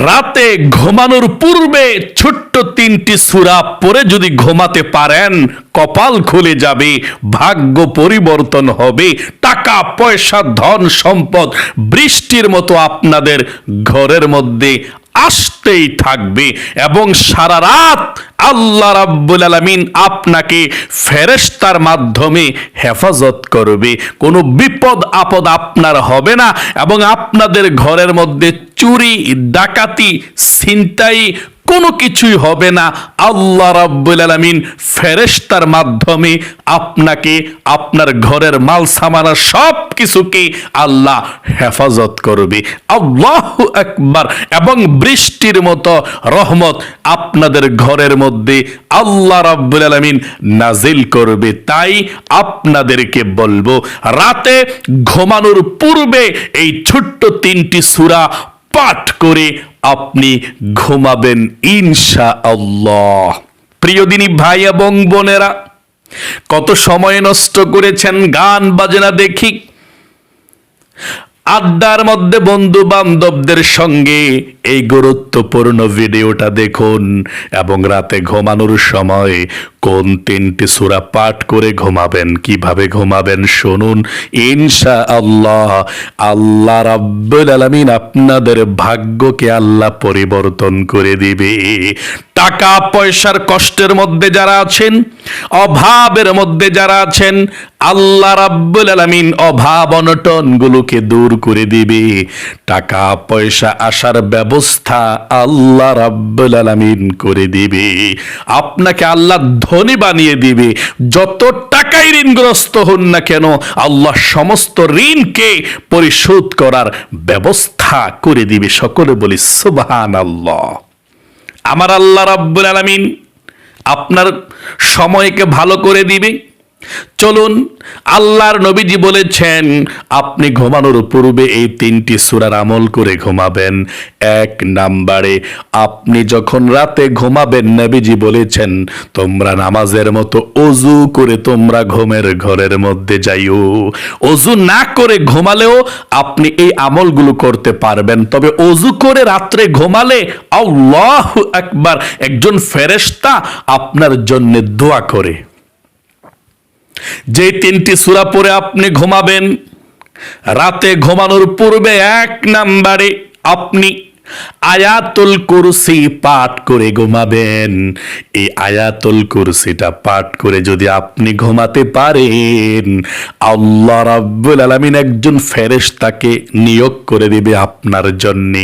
রাতে ঘুমানোর পূর্বে ছোট্ট তিনটি সুরা পরে যদি ঘুমাতে পারেন, কপাল খুলে যাবে, ভাগ্য পরিবর্তন হবে, টাকা, পয়সা, ধন, সম্পদ, বৃষ্টির মতো আপনাদের ঘরের মধ্যে আসতেই থাকবে এবং সারা রাত আল্লাহ রাব্বুল আলামিন আপনাকে ফেরেস্তার মাধ্যমে হেফাজত করবে। কোনো বিপদ আপদ আপনার হবে না এবং আপনাদের ঘরের মধ্যে চুরি, ডাকাতি, ছিনতাই কোনো কিছুই হবে না। আল্লাহ রাব্বুল আলামিন ফেরেশতার মাধ্যমে আপনাকে, আপনার ঘরের মাল, সামানা সব কিছুকে আল্লাহ হেফাজত করবে। আল্লাহু আকবার। এবং বৃষ্টির মতো রহমত আপনাদের ঘরের মধ্যে আল্লাহ রাব্বুল আলামিন নাজিল করবে। তাই আপনাদেরকে বলব, রাতে ঘুমানোর পূর্বে এই ছোট্ট তিনটি সূরা পাঠ করে আপনি ঘুমাবেন ইনশা আল্লাহ প্রিয় দিনী ভাই এবং বোনেরা, কত সময় নষ্ট করেছেন গান, বাজনা দেখি। আড্ডার মধ্যে বন্ধু বান্ধবদের সঙ্গে এই গুরুত্বপূর্ণ ভিডিওটা দেখুন এবং রাতে ঘুমানোর সময় কোন তিনটি সূরা পাঠ করে ঘুমাবেন? কীভাবে ঘুমাবেন? শুনুন। ইনশা আল্লাহ আল্লাহ রাব্বুল আলামিন আপনাদের ভাগ্যকে আল্লাহ পরিবর্তন করে দিবে। টাকা, পয়সার কষ্টের মধ্যে যারা আছেন, অভাবের মধ্যে যারা আছেন, আল্লাহ রাব্বুল আলামিন অভাব অনটন গুলোকে দূর করে দিবে। টাকা, পয়সা আসার ব্যবস্থা আল্লাহ রাব্বুল আলামিন করে দিবে। আপনাকে আল্লাহ ধনী বানিয়ে দিবে। যত টাকাই ঋণগ্রস্ত হন না কেন, আল্লাহ সমস্ত ঋণকে পরিশোধ করার ব্যবস্থা করে দিবে। সকলে বলি, সুবহানাল্লাহ। আমার আল্লাহ রাব্বুল আলামিন আপনার সময়কে ভালো করে দিবে। চলুন, আল্লাহর নবীজি বলেছেন, আপনি ঘুমানোর পূর্বে এই তিনটি সুরার আমল করে ঘুমাবেন। এক নাম্বারে, আপনি যখন রাতে ঘুমাবেন, নবীজি বলেছেন, তোমরা নামাজের মতো অজু করে তোমরা ঘুমের ঘরের মধ্যে যাইও। অজু না করে ঘুমালেও আপনি এই আমলগুলো করতে পারবেন। তবে অজু করে রাত্রে ঘুমালে আল্লাহ একবার একজন ফেরেশতা আপনার জন্য দোয়া করে। যে তিনটি সূরা পরে আপনি ঘুমাবেন, রাতে ঘুমানোর পূর্বে এক নাম্বারে আপনি আয়াতুল কুরসি পাঠ করে ঘুমাবেন। এই আয়াতুল কুরসিটা পাঠ করে যদি আপনি ঘুমাতে পারেন, আল্লাহ রাব্বুল আলামিন একজন ফেরেশতাকে নিয়োগ করে দিবে আপনার জন্যে।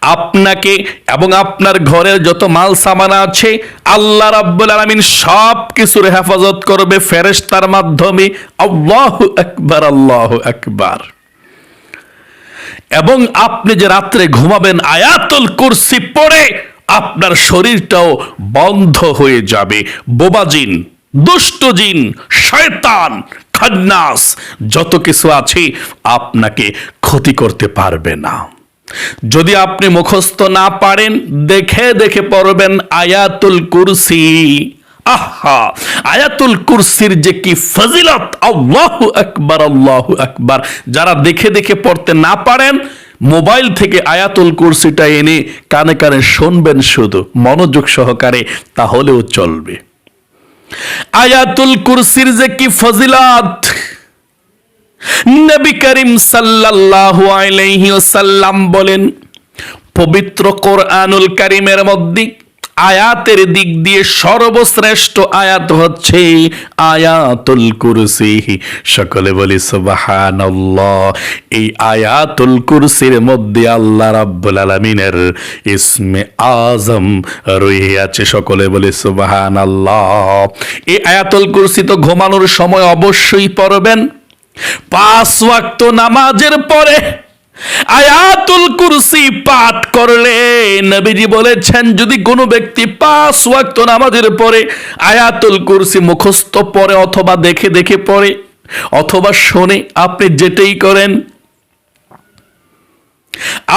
আপনাকে এবং আপনার ঘরের যত মাল সামানা আছে, আল্লাহ রাব্বুল আলামিন সব কিছুর হেফাজত করবে ফেরেশতার মাধ্যমে। আল্লাহু আকবার আল্লাহু আকবার। এবং আপনি যে রাত্রে ঘুমাবেন, আয়াতুল কুরসি পড়ে আপনার শরীরটাও বন্ধ হয়ে যাবে। বোবাজিন দুষ্ট জিন, শয়তান, খান্নাস, যত কিছু আছে আপনাকে ক্ষতি করতে পারবে না। যদি আপনি মুখস্থ না পারেন, দেখে দেখে পড়বেন আয়াতুল কুরসি। আহা, আয়াতুল কুরসির যে কি ফজিলত। আল্লাহু আকবার আল্লাহু আকবার। যারা দেখে দেখে পড়তে না পারেন, মোবাইল থেকে আয়াতুল কুরসিটা এনে কানে কানে শুনবেন শুধু, মনোযোগ সহকারে, তাহলেও চলবে। আয়াতুল কুরসির যে কি ফজিলত? নবী করিম সাল্লাল্লাহু আলাইহি ওয়াসাল্লাম বলেন, পবিত্র কোরআনুল কারিমের মধ্যে আয়াতের দিক দিয়ে সর্বশ্রেষ্ঠ আয়াত হচ্ছে আয়াতুল কুরসি। সকলে বলি, সুবহানাল্লাহ, এই আয়াতুল কুরসির মধ্যে আল্লাহ রাব্বুল আলামিনের ইসমে আজম রয়ে আছে। সকলে বলি, সুবহানাল্লাহ, এই আয়াতুল কুরসি তো ঘুমানোর সময় অবশ্যই পড়বেন। পাঁচ ওয়াক্ত নামাজের পরে আয়াতুল কুরসি পাঠ করলে নবীজি বলেছেন, যদি কোনো ব্যক্তি পাঁচ ওয়াক্ত নামাজের পরে আয়াতুল কুরসি মুখস্থ পড়ে অথবা দেখে দেখে পড়ে অথবা শোনে, আপনি যেটাই করেন,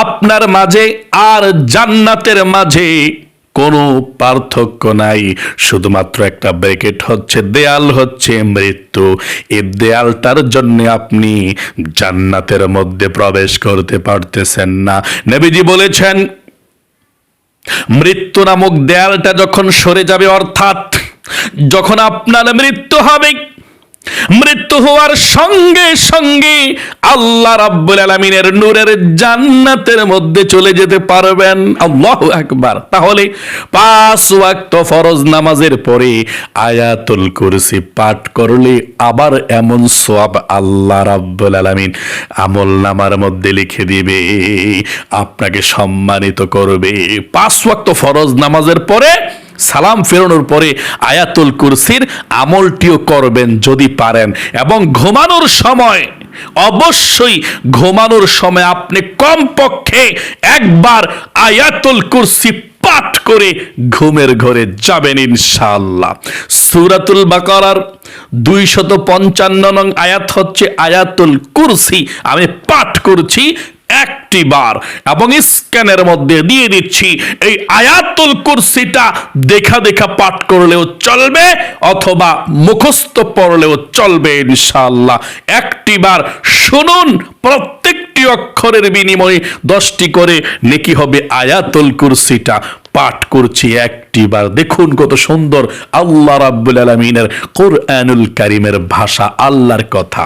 আপনার মাঝে আর জান্নাতের মাঝে কোনো পার্থক্য নাই। শুধুমাত্র একটা ব্রেকেট হচ্ছে, দেয়াল হচ্ছে মৃত্যু। এই দেয়ালটার জন্য আপনি জান্নাতের মধ্যে প্রবেশ করতে পারতেছেন না। নবীজি বলেছেন, মৃত্যু নামক দেয়ালটা যখন সরে যাবে, অর্থাৎ যখন আপনার মৃত্যু হবে মৃত্যু হওয়ার সঙ্গে সঙ্গে আল্লাহ রাব্বুল আলামিনের নূরের জান্নাতের মধ্যে চলে যেতে পারবেন। আল্লাহু আকবার। তাহলে পাঁচ ওয়াক্ত ফরজ নামাজের পরে আয়াতুল কুরসি পাঠ করলে আবার এমন সোয়াব আল্লাহ রাব্বুল আলামিন আমল নামার মধ্যে লিখে দিবে, আপনাকে সম্মানিত করবে। পাঁচ ওয়াক্ত ফরজ নামাজের পরে সালাম ফেরানোর পরে আয়াতুল কুরসির আমলটিও করবেন যদি পারেন। এবং ঘুমানোর সময়, অবশ্যই ঘুমানোর সময় আপনি কমপক্ষে একবার আয়াতুল কুরসি পাঠ করে ঘুমের ঘরে যাবেন ইনশাআল্লাহ। সুরাতুল বাকারার দুইশত পঞ্চান্ন নং আয়াত হচ্ছে আয়াতুল কুরসি। আমি পাঠ করছি একটি বার এবং স্ক্যানের মধ্যে দিয়ে দিচ্ছি। এই আয়াতুল কুরসিটা দেখা দেখা পাঠ করলেও চলবে অথবা মুখস্থ পড়লেও চলবে ইনশাআল্লাহ। একটি বার শুনুন প্রত্যেকটি অক্ষরের বিনিময়ে দশটি করে নেকি হবে আয়াতুল কুরসিটা। পাঠ করছি একটি বার দেখুন কত সুন্দর। আল্লাহ রাব্বুল আলামিনের কোরআনুল কারিমের ভাষা, আল্লাহর কথা।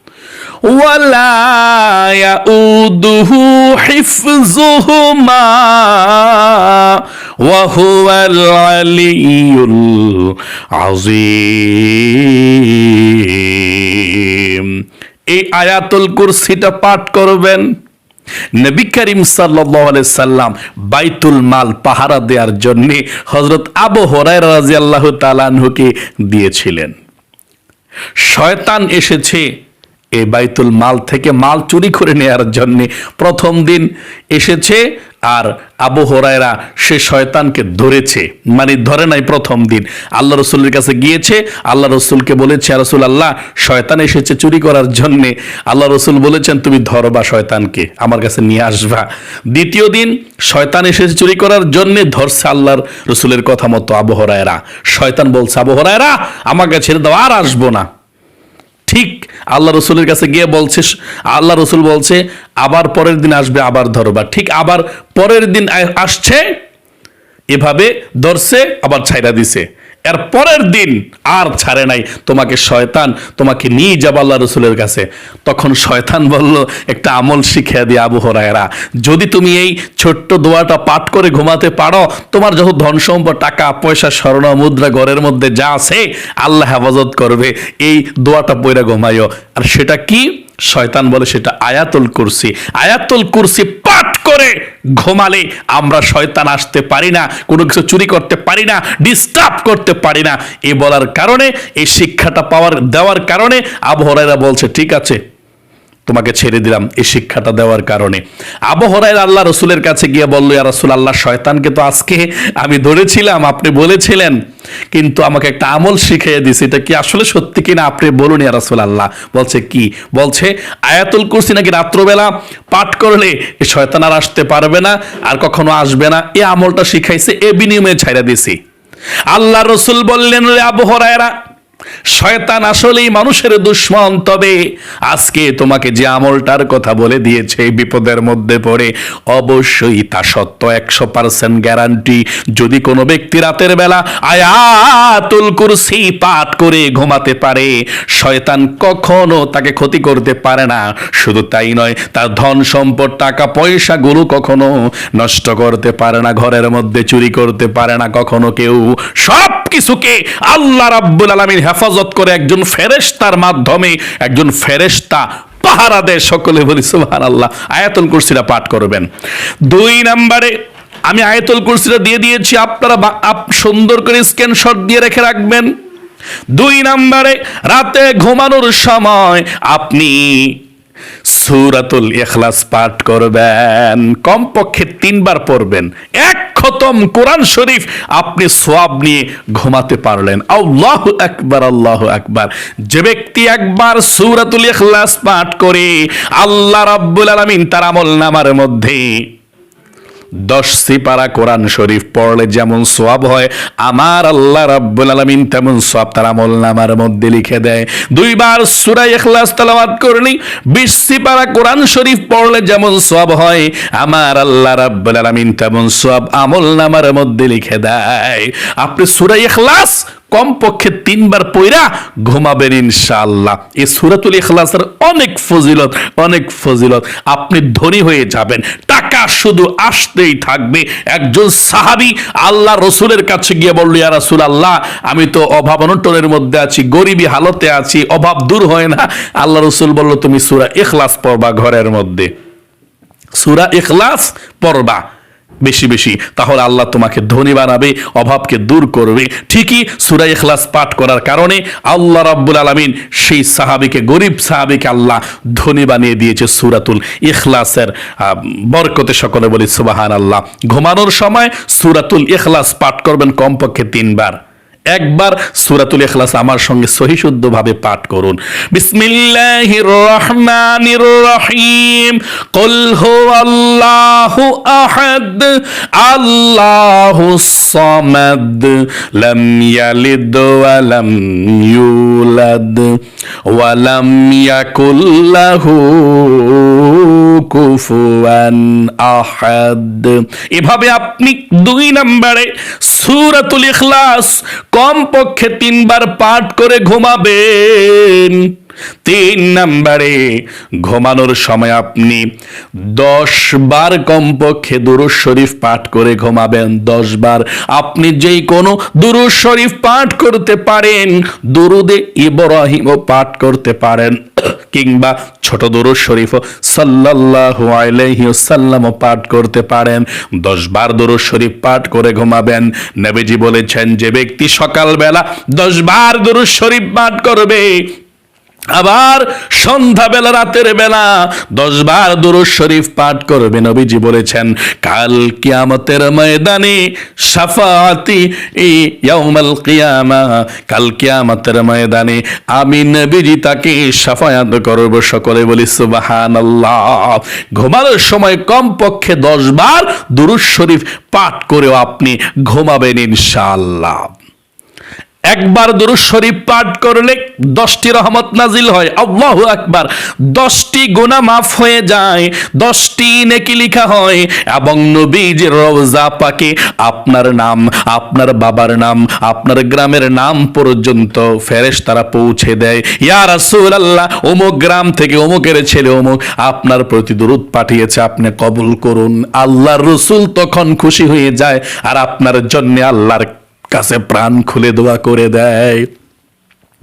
ওয়ালা ইয়াউদুহু হিফযুহুমা ওয়া হুয়াল আলিয়ুল এই আয়াতুল কুরসিটা পাঠ করবেন। নবী করিম সাল্লাহ সাল্লাম বাইতুল মাল পাহারা দেওয়ার জন্যে হযরত আবু হরাই রাজি আল্লাহ তালানহুকে দিয়েছিলেন। শয়তান এসেছে এই বাইতুল মাল থেকে মাল চুরি করে নেওয়ার জন্য প্রথম দিন এসেছে আর আবু হরায়রা সে শয়তানকে ধরেছে। মানে ধরে নাই প্রথম দিন। আল্লাহ রসুলের কাছে গিয়েছে, আল্লাহ রসুলকে বলেছে রসুল আল্লাহ শয়তান এসেছে চুরি করার জন্যে। আল্লাহ রসুল বলেছেন, তুমি ধরবা শয়তানকে, আমার কাছে নিয়ে আসবা। দ্বিতীয় দিন, শয়তান এসেছে চুরি করার জন্যে ধরছে আল্লাহর রসুলের কথা মতো আবু হরায়রা। শয়তান বলছে, আবু হরায়রা, আমাকে ছেড়ে দাও, আর আসব না। ঠিক আল্লাহ রসুলের কাছে গিয়ে বলছে আল্লাহ রসুল বলছে, আবার পরের দিন আসবে, আবার ধরবা ঠিক আবার পরের দিন আসছে, এভাবে ধরছে, আবার ছাইরা দিছে। এর পরের দিন আর ছাড়ে নাই। তোমাকে শয়তান তোমাকে নিয়ে যাব আল্লাহ রসুলের কাছে। তখন শয়তান বলল, একটা আমল শিখিয়ে দিয়ে আবু হরায়রা। যদি তুমি এই ছোট্ট দোয়াটা পাঠ করে ঘুমাতে পারো, তোমার যত ধন সম্পদ, টাকা, পয়সা, স্বর্ণ, মুদ্রা, ঘরের মধ্যে যা আছে, আল্লাহ হেফাজত করবে। এই দোয়াটা পয়রা ঘুমাইও। আর সেটা কি? শয়তান বলে সেটা আয়াতুল কুরসি। আয়াতুল কুরসি পাঠ করে ঘুমালে আমরা শয়তান আসতে পারি না, কোনো কিছু চুরি করতে পারি না ডিস্টার্ব করতে পারি না। এ বলার কারণে, এই শিক্ষাটা পাওয়ার, দেওয়ার কারণে আবহরাইরা বলছে, ঠিক আছে তোমাকে ছেড়ে দিলাম এই শিক্ষাটা দেওয়ার কারণে। আবহরাইর আল্লাহ রসুলের কাছে গিয়ে বলল, ইয়া রসুল আল্লাহ, শয়তানকে তো আজকে আমি ধরেছিলাম, আপনি বলেছিলেন, কিন্তু আমাকে একটা আমল শিখিয়ে দিছে এটা কি আসলে সত্যি কিনা? আপনি বলুন, ইয়া রসুল আল্লাহ। বলছে, কি? বলছে, আয়াতুল কুরসি নাকি রাত্রবেলা পাঠ করলে শয়তান আর আসতে পারবে না, আর কখনো আসবে না। এই আমলটা শিখাইছে, এ বিনিময়ে ছাইরা দিছি। আল্লাহ রসুল বললেন রে আবু হরায়রা শয়তান আসলেই মানুষের দুশ্মন। তবে আজকে তোমাকে যে আমলটার কথা বলে দিয়েছে বিপদের মধ্যে পড়ে, অবশ্যই তা সত্য, একশো পার্সেন্ট গ্যারান্টি যদি কোনো ব্যক্তি রাতের বেলা আয়াতুল কুরসি পাঠ করে ঘুমাতে পারে, শয়তান কখনো তাকে ক্ষতি করতে পারে না। শুধু তাই নয়, তার ধন সম্পদ, টাকা, পয়সাগুলো কখনো নষ্ট করতে পারে না, ঘরের মধ্যে চুরি করতে পারে না। কখনো কেউ সব কিছুকে আল্লাহ রাব্বুল আলামিন হেফাজত করে একজন ফেরেস্তার মাধ্যমে একজন ফেরেস্তা পাহারা দেয় সকলে বলি সুহান আল্লাহ আয়াতুল কুরসিরা পাঠ করবেন। দুই নম্বরে, আমি আয়াতুল কুরসিরা দিয়ে দিয়েছি, আপনারা আপ- সুন্দর করে স্ক্রিনশট দিয়ে রেখে রাখবেন। দুই নম্বরে, রাতে ঘুমানোর সময় আপনি সুরাতুল এখলাস পাঠ করবেন, কমপক্ষে তিনবার পড়বেন। এক খতম কোরআন শরীফ আপনি সোয়াব নিয়ে ঘুমাতে পারলেন। আল্লাহ একবার আল্লাহ একবার যে ব্যক্তি একবার সুরাতুল এখলাস পাঠ করে আল্লাহ রাব্বুল আলামিন তার আমল নামার মধ্যে দশ সিপারা কোরআন শরীফ পড়লে যেমন সোয়াব হয়, আমার আল্লাহ রাব্বুল আলামিন তেমন সোয়াব তার আমল নামার মধ্যে লিখে দেয়। দুইবার সূরা ইখলাস তেলাওয়াত করলি, বিশ সিপারা কোরআন শরীফ পড়লে যেমন সোয়াব হয়, আমার আল্লাহ রাব্বুল আলামিন তেমন সোয়াব আমল নামার মধ্যে লিখে দেয়। আপনি সূরা ইখলাস কমপক্ষে তিনবার পইরা ঘুমাবেন ইনশাআল্লাহ। এই সুরাতুল ইখলাসের অনেক ফজিলত অনেক ফজিলত। আপনি ধনী হয়ে যাবেন। টাকা শুধু আসতেই থাকবে। একজন সাহাবি আল্লাহ রসুলের কাছে গিয়ে বলল, ইয়া রাসূল আল্লাহ আমি তো অভাব অনটনের মধ্যে আছি, গরিবী হালতে আছি, অভাব দূর হয় না। আল্লাহ রসুল বলল, তুমি সূরা ইখলাস পড়বা ঘরের মধ্যে। সূরা ইখলাস পড়বা। বেশি বেশি, তাহলে আল্লাহ তোমাকে ধনী বানাবে, অভাবকে দূর করবে। ঠিকই সুরাই ইখলাস পাঠ করার কারণে আল্লাহ রাব্বুল আলমিন সেই সাহাবিকে, গরিব সাহাবিকে আল্লাহ ধনী বানিয়ে দিয়েছে সুরাতুল ইখলাসের বরকতে সকলে বলি সুবাহান আল্লাহ ঘুমানোর সময় সুরাতুল ইখলাস পাঠ করবেন কমপক্ষে তিনবার। একবার সূরাতুল ইখলাস আমার সঙ্গে সহিশুদ্ধভাবে পাঠ করুন। বিসমিল্লাহির রহমানির রহিম। কুল হুয়াল্লাহু আহাদ, আল্লাহুস সামাদ, লাম ইয়ালিদ ওয়া লাম ইউলাদ, ওয়া লাম ইয়াকুল কুফুয়ান আহাদ। এভাবে আপনি দুই নম্বরে সূরাতুল ইখলাস কমপক্ষে তিনবার পাঠ করে ঘুমাবেন। তিন নাম্বারে ঘুমানোর সময় আপনি দশ বার কমপক্ষে দুরুজ শরীফ পাঠ করে ঘুমাবেন। দশ বার আপনি যেই কোনো দুরুজ শরীফ পাঠ করতে পারেন, দুরুদে ইব্রাহিমও পাঠ করতে পারেন। কিংবা ছোট দরুদ শরীফ সাল্লাল্লাহু আলাইহি ওয়াসাল্লাম পাঠ করতে পারেন। দশ বার দরুদ শরীফ পাঠ করে ঘুমাবেন। নবীজি বলেছেন, যে ব্যক্তি সকালবেলা দশ বার দরুদ শরীফ পাঠ করবে আবার সন্ধ্যাবেলা, রাতের বেলা দশ বার দুরুজ শরীফ পাঠ করবে নবীজি বলেছেন, কাল কিয়ামতের ময়দানে সাফাতি ইয়াউমাল কিয়ামা কাল কিয়ামতের ময়দানে আমি নবীজি তাকে সাফায়াত করব সকলে বলি, সুবহানাল্লাহ ঘুমানোর সময় কমপক্ষে দশ বার দুরুজ শরীফ পাঠ করেও আপনি ঘুমাবেন ইনশাআল্লাহ। একবার দুরুজ শরীফ পাঠ করলে দশটি রহমত নাজিল হয়। আল্লাহ আকবার। দশটি গুণা মাফ হয়ে যায়, দশটি নেকি লিখা হয় এবং নবীজির রওজা পাকে আপনার নাম, আপনার বাবার নাম, আপনার গ্রামের নাম পর্যন্ত ফেরেশ তারা পৌঁছে দেয়। ইয়া রাসূল আল্লাহ অমুক গ্রাম থেকে অমুকের ছেলে অমুক আপনার প্রতি দূরত পাঠিয়েছে, আপনি কবুল করুন। আল্লাহর রসুল তখন খুশি হয়ে যায় আর আপনার জন্য আল্লাহর কাছে প্রাণ খুলে দোয়া করে দেয়।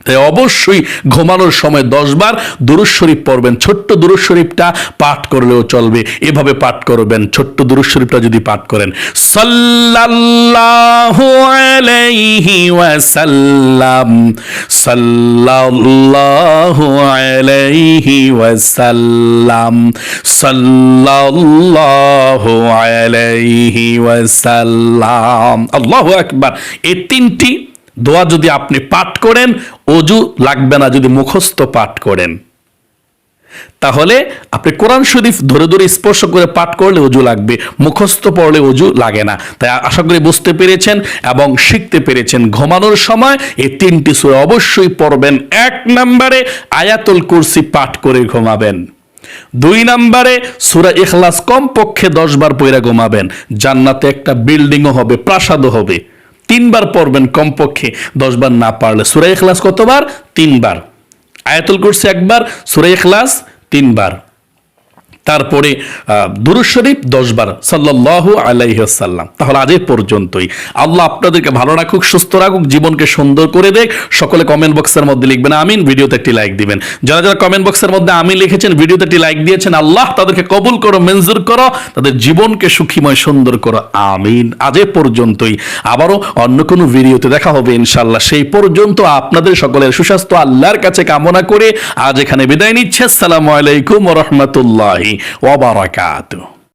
তাই অবশ্যই ঘুমানোর সময় দশ বার দুরুজ শরীফ পড়বেন। ছোট্ট দুরুজ শরীফটা পাঠ করলেও চলবে। এভাবে পাঠ করবেন। ছোট্ট দুরুজ শরীফটা যদি পাঠ করেন। সাল্লাল্লাহু আলাইহি ওয়াসাল্লাম, সাল্লাল্লাহু আলাইহি ওয়াসাল্লাম, সাল্লাল্লাহু আলাইহি ওয়াসাল্লাম। আল্লাহু আকবার। এই তিনটি দোয়া যদি আপনি পাঠ করেন, অজু লাগবে না যদি মুখস্থ পাঠ করেন। তাহলে আপনি কোরআন শরীফ ধরে ধরে স্পর্শ করে পাঠ করলে অজু লাগবে, মুখস্থ পড়লে অজু লাগে না। তাই আশা করি বুঝতে পেরেছেন এবং শিখতে পেরেছেন। ঘুমানোর সময় এই তিনটি সুরা অবশ্যই পড়বেন। এক নম্বরে আয়াতুল কুরসি পাঠ করে ঘুমাবেন। দুই নম্বরে সুরা ইখলাস কমপক্ষে দশ বার পয়রা ঘুমাবেন। জান্নাতে একটা বিল্ডিংও হবে, প্রাসাদও হবে। তিনবার পড়বেন কমপক্ষে, দশবার না পারলে। সুরাই ইখলাস কতবার? তিনবার। আয়াতুল কুরসি একবার সুরাই ইখলাস তিনবার। তারপরে দুরুদ শরীফ দশবার সাল্লাল্লাহু আলাইহি সাল্লাম তাহলে আজ পর্যন্তই। আল্লাহ আপনাদেরকে ভালো রাখুক, সুস্থ রাখুক, জীবনকে সুন্দর করে দেখ। সকলে কমেন্ট বক্সের মধ্যে লিখবেন, আমিন। ভিডিওতে একটি লাইক দিবেন। যারা যারা কমেন্ট বক্সের মধ্যে আমি লিখেছেন, ভিডিওতে একটি লাইক দিয়েছেন, আল্লাহ তাদেরকে কবুল করো, মঞ্জুর করো, তাদের জীবনকে সুখীময়, সুন্দর করো। আমিন। আজ পর্যন্তই। আবারও অন্য কোনো ভিডিওতে দেখা হবে ইনশাল্লাহ সেই পর্যন্ত আপনাদের সকলের সুস্বাস্থ্য, আল্লাহর কাছে কামনা করে আজ এখানে বিদায় নিচ্ছে। আসসালামু আলাইকুম রহমতুল্লাহি। ওয়া বারাকাতুহু